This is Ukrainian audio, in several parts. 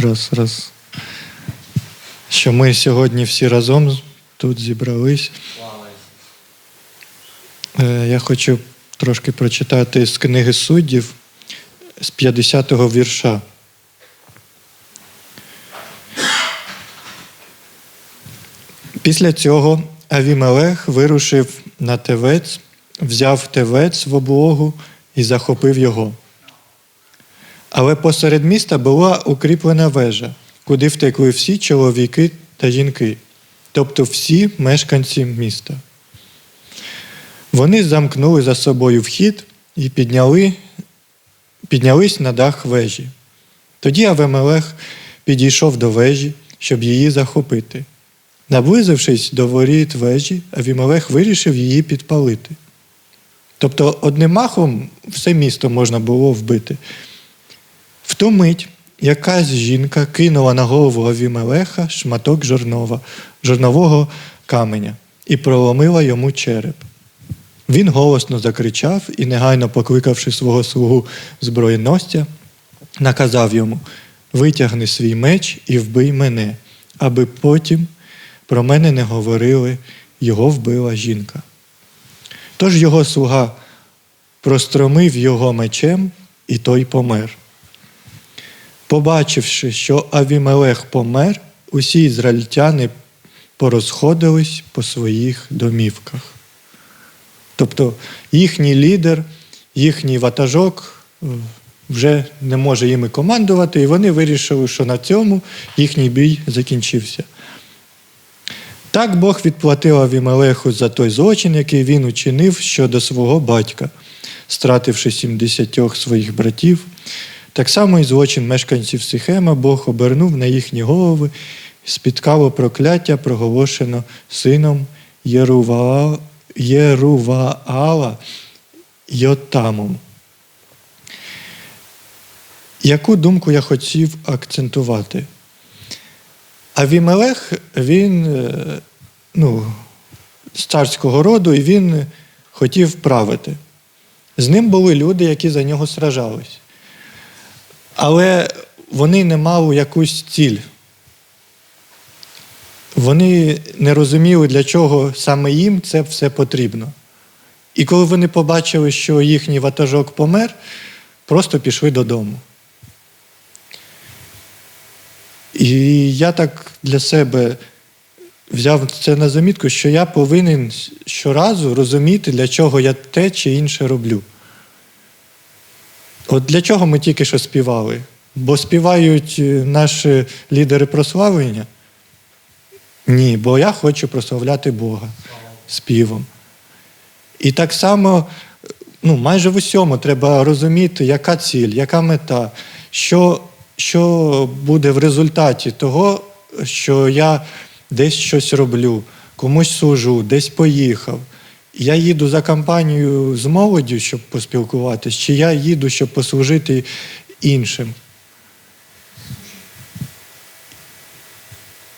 Раз, раз. Що ми сьогодні всі разом тут зібрались. Е, Я хочу трошки прочитати з книги суддів з 50-го вірша. Після цього Авімелех вирушив на Тевець, взяв Тевець в облогу і захопив його. Але посеред міста була укріплена вежа, куди втекли всі чоловіки та жінки, тобто всі мешканці міста. Вони замкнули за собою вхід і підняли, піднялись на дах вежі. Тоді Авемелех підійшов до вежі, щоб її захопити. Наблизившись до воріт вежі, Авімелех вирішив її підпалити. Тобто одним махом все місто можна було вбити. Ту мить якась жінка кинула на голову Авімелеха шматок жорнова, жорнового каменя і проломила йому череп. Він голосно закричав і, негайно покликавши свого слугу зброєносця, наказав йому: Витягни свій меч і вбий мене, аби потім про мене не говорили, його вбила жінка. Тож його слуга простромив його мечем, і той помер. Побачивши, що Авімелех помер, усі ізраїльтяни порозходились по своїх домівках. Тобто їхній лідер, їхній ватажок е, вже не може їми командувати, і вони вирішили, що на цьому їхній бій закінчився. Так Бог відплатив Авімелеху за той злочин, який він учинив щодо свого батька, стративши 70 своїх братів. Так само і злочин мешканців Сихема Бог обернув на їхні голови, спіткало прокляття, проголошено сином Єрува... Єруваала Йотамом. Яку думку я хотів акцентувати? Авімелех, він е, ну, з царського роду, і він хотів правити. З ним були люди, які за нього сражались. Але вони не мали якусь ціль. Вони не розуміли, для чого саме їм це все потрібно. І коли вони побачили, що їхній ватажок помер, просто пішли додому. І я так для себе взяв це на замітку, що я повинен щоразу розуміти, для чого я те чи інше роблю. От для чого ми тільки що співали? Бо співають е, наші лідери прославлення? Ні, бо я хочу прославляти Бога співом. І так само ну, майже в усьому треба розуміти, яка ціль, яка мета, що, що буде в результаті того, що я десь щось роблю, комусь служу, десь поїхав. Я їду за компанією з молоддю, щоб поспілкуватися, чи я їду, щоб послужити іншим.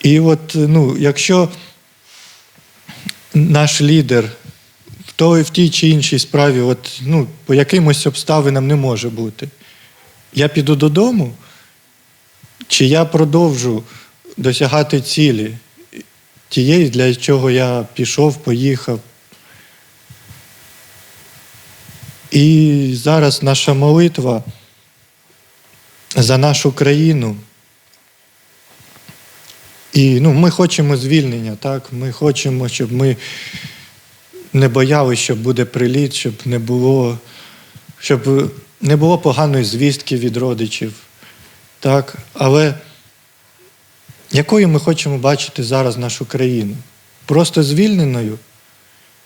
І от, ну, якщо наш лідер в той, в тій чи іншій справі, от, ну, по якимось обставинам не може бути, я піду додому, чи я продовжу досягати цілі тієї, для чого я пішов, поїхав. І зараз наша молитва за нашу країну. І ну, ми хочемо звільнення, так? Ми хочемо, щоб ми не боялися, що буде приліт, щоб не було, щоб не було поганої звістки від родичів. Так? Але якою ми хочемо бачити зараз нашу країну? Просто звільненою?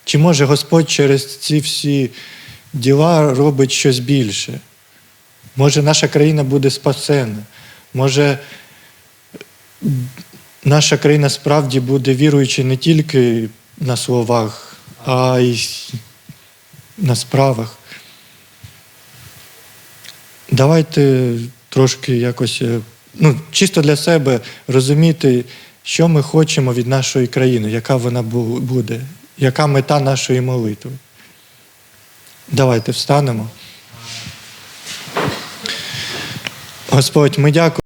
Чи може Господь через ці всі діла робить щось більше? Може, наша країна буде спасена? Може, наша країна справді буде віруючи не тільки на словах, а й на справах. Давайте трошки якось, е, ну, чисто для себе розуміти, що ми хочемо від нашої країни, яка вона буде, яка мета нашої молитви. Давайте встанемо. Господь, ми дякуємо.